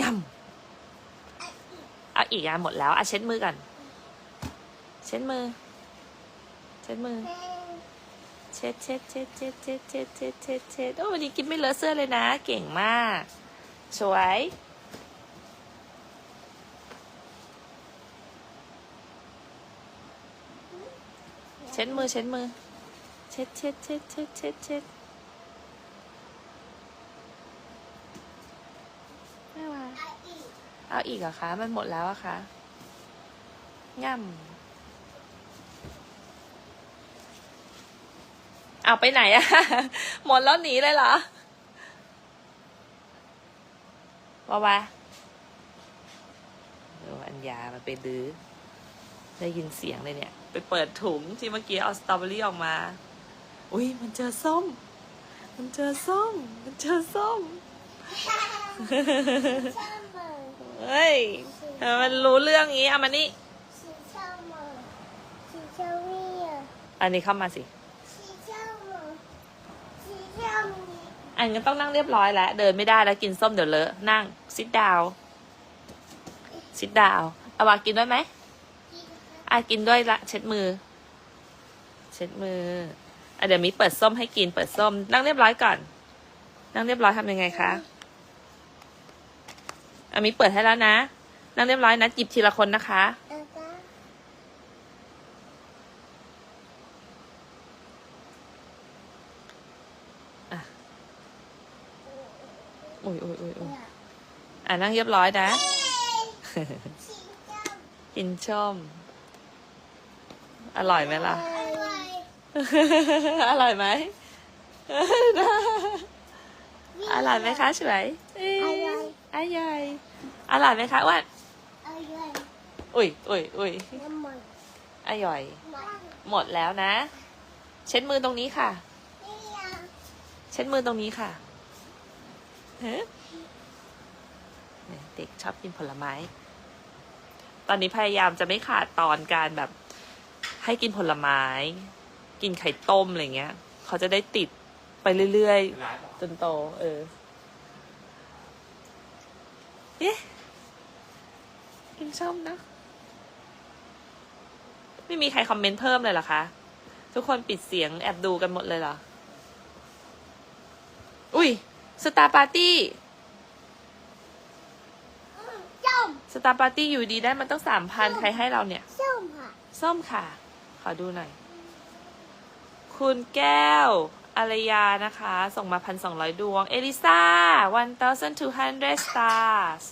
ย่ำเอาอีกอะหมดแล้วอะเช็ดมือก่อนเช็ดมือ เช็ดมือ เช็ดเช็ดเช็ดเช็ดเช็ดเช็ดเช็ดเช็ดเช็ดโอ้วันนี้กินไม่เลอะเสื้อเลยนะ เก่งมาก สวยเช็ดมือเช็ดมือเช็ดเช็ดเช็ดเช็ดเช็ดเช็ดไม่ว่า เอาอีกเหรอคะ มันหมดแล้วอะคะง่ำเอาไปไหนอะหมดแล้วหนีเลยเหรอว่าวะเดี๋ยวอัญญามันไปดื้อได้ยินเสียงเลยเนี่ย ไปเปิดถุงที่เมื่อกี้เอาสตรอเบอรี่ออกมา อุ้ยมันเจอส้ม มันเจอส้ม มันเจอส้ม เฮ้ยทำไมมันรู้เรื่องงี้เอามานี่อันนี้เข้ามาสิอันก็ต้องนั่งเรียบร้อยแล้ว เดินไม่ได้แล้วกินส้มเดี๋ยวเลอะนั่งซิดดาวซิดดาวเอาวากินด้วยไหมอะกินด้วยละเช็ดมือ เช็ดมืออะเดี๋ยวมีเปิดส้มให้กินเปิดส้ม นั่งเรียบร้อยก่อน นั่งเรียบร้อยทำยังไงคะ อะมีเปิดให้แล้วนะ นั่งเรียบร้อยนะจิบทีละคนนะคะอุ้ยอุ้ยอุ้ยอุ้ยอะนั่งเรียบร้อยนะ กินชม อร่อยไหมล่ะ อร่อยไหมอร่อยไหมคะสวยเอ้ย อร่อยอร่อยไหมคะอ้วนอุ้ยอุ้ยอุ้ยอร่อย หมดแล้วนะ เช็ดมือตรงนี้ค่ะ เช็ดมือตรงนี้ค่ะเฮ้เนี่ยเด็กชอบกินผลไม้ ตอนนี้พยายามจะไม่ขาดตอนการแบบ ให้กินผลไม้ กินไข่ต้มอะไรเงี้ย เขาจะได้ติดไปเรื่อยๆ จนโต เออ เอ๊ะกินส้มนะ ไม่มีใครคอมเมนต์เพิ่มเลยเหรอคะ ทุกคนปิดเสียงแอบดูกันหมดเลยเหรอ อุ้ยสตาร์ปาร์ตี้สตาร์ปาร์ตี้อยู่ดีได้มันต้องสามพันใครให้เราเนี่ย ส้มค่ะขอดูหน่อย คุณแก้ว อารยานะคะ ส่งมาพันสองร้อยดวง เอลิซา1,200 stars